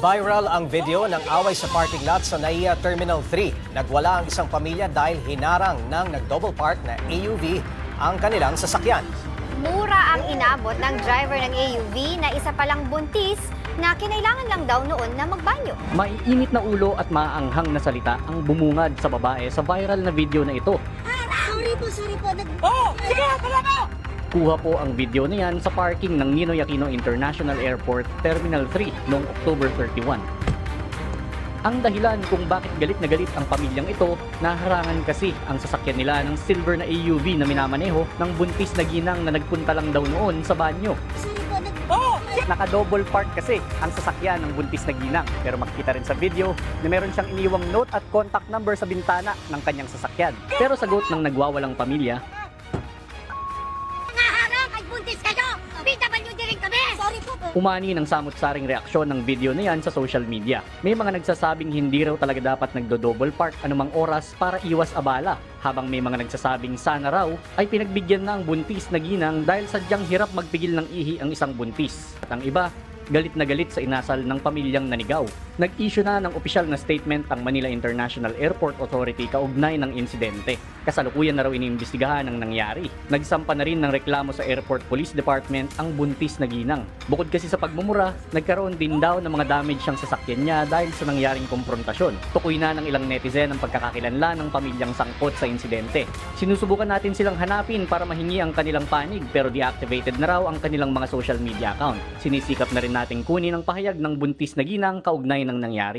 Viral ang video ng away sa parking lot sa NAIA Terminal 3. Nagwala ang isang pamilya dahil hinarang ng nag-double park na AUV ang kanilang sasakyan. Mura ang inabot ng driver ng AUV na isa palang buntis na kinailangan lang daw noon na magbanyo. Maiinit na ulo at maaanghang na salita ang bumungad sa babae sa viral na video na ito. Sorry po, sorry po. Nag... Kuha po ang video na yan sa parking ng Ninoy Aquino International Airport Terminal 3 noong October 31. Ang dahilan kung bakit galit na galit ang pamilyang ito, naharangan kasi ang sasakyan nila ng silver na AUV na minamaneho ng buntis na ginang na nagpunta lang daw noon sa banyo. Nag... Naka-double park kasi ang sasakyan ng buntis na ginang. Pero makikita rin sa video na meron siyang iniwang note at contact number sa bintana ng kanyang sasakyan. Pero sagot ng nagwawalang pamilya, kayo! PWD rin kami! Sorry po. umani ng samot-saring reaksyon ng video na yan sa social media. May mga nagsasabing hindi raw talaga dapat nagdo-double park anumang oras para iwas abala. Habang may mga nagsasabing sana raw ay pinagbigyan na ang buntis na ginang dahil sadyang hirap magpigil ng ihi ang isang buntis. At ang iba, galit na galit sa inasal ng pamilyang nanigaw. Nag-issue na ng opisyal na statement ang Manila International Airport Authority kaugnay ng insidente. Kasalukuyan na raw iniimbestigahan ang nangyari. Nagsampa na rin ng reklamo sa Airport Police Department ang buntis na ginang. Bukod kasi sa pagmumura, nagkaroon din daw ng mga damage siyang sasakyan niya dahil sa nangyaring komprontasyon. Tukoy na ng ilang netizen ang pagkakakilanlan ng pamilyang sangkot sa insidente. Sinusubukan natin silang hanapin para mahingi ang kanilang panig pero deactivated na raw ang kanilang mga social media account. Sinisikap na rin nating kunin ang pahayag ng buntis na ginang kaugnay ng nangyari.